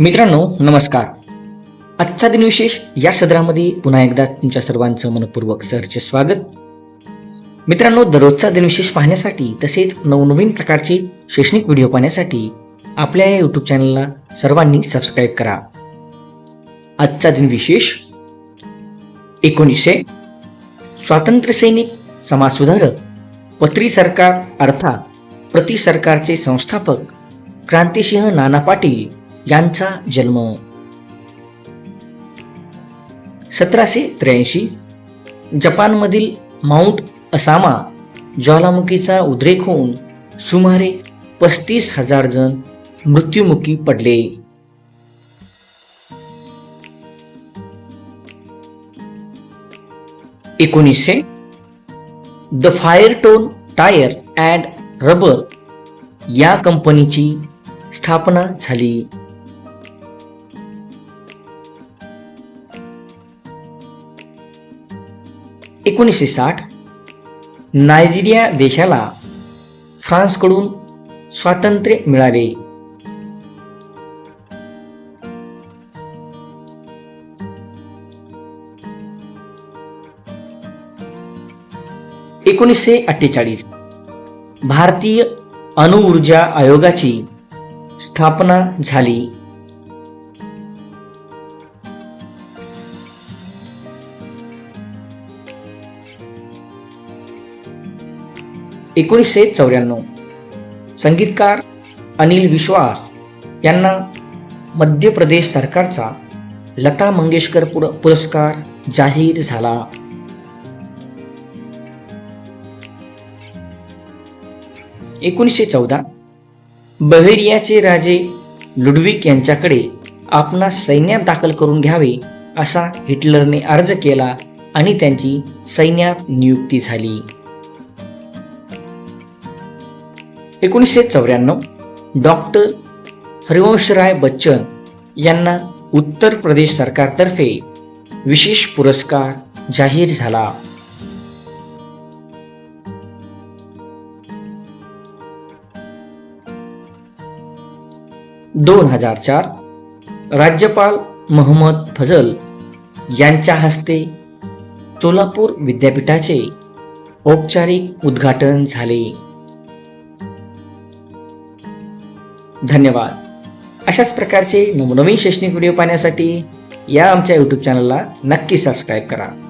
मित्रांनो नमस्कार. आजचा दिनविशेष या सदरामध्ये पुन्हा एकदा तुमच्या सर्वांचं मनपूर्वक सरचे स्वागत. मित्रांनो दररोजचा दिनविशेष पाहण्यासाठी तसेच नवनवीन प्रकारचे शैक्षणिक व्हिडिओ पाहण्यासाठी आपल्या या यूट्यूब चॅनलला सर्वांनी सबस्क्राईब करा. आजचा दिनविशेष एकोणीसशे स्वातंत्र्यसैनिक समाजसुधारक पत्री सरकार अर्थात प्रति सरकारचे संस्थापक क्रांतिसिंह नाना पाटील यांचा जन्म सतराशे त्र्याऐंशी. जपानमधील माउंट असामा ज्वालामुखीचा उद्रेक होऊन सुमारे पस्तीस हजार जण मृत्युमुखी पडले. एकोणीसशे. The Firestone Tire and Rubber या कंपनीची स्थापना झाली. एकोणीसशे साठ नायजेरिया देशाला फ्रान्सकडून स्वातंत्र्य मिळाले. एकोणीसशे अठ्ठेचाळीस भारतीय अणुऊर्जा आयोगाची स्थापना झाली. एकोणीसशे चौऱ्याण्णव. संगीतकार अनिल विश्वास यांना मध्य प्रदेश सरकारचा लता मंगेशकर पुर- पुरस्कार जाहीर झाला. एकोणीसशे चौदा. बहेरियाचे राजे लुडविक यांच्याकडे आपणास सैन्यात दाखल करून घ्यावे असा हिटलरने अर्ज केला आणि त्यांची सैन्यात नियुक्ती झाली. एकोणीसशे चौऱ्याण्णव डॉक्टर हरिवंशराय बच्चन यांना उत्तर प्रदेश सरकारतर्फे विशेष पुरस्कार जाहीर झाला. दोन हजार चार राज्यपाल मोहम्मद फजल यांच्या हस्ते सोलापूर विद्यापीठाचे औपचारिक उद्घाटन झाले. धन्यवाद. अशाच प्रकारचे नवनवीन शैक्षणिक व्हिडिओ पाहण्यासाठी या आमच्या यूट्यूब चॅनलला नक्की सबस्क्राईब करा.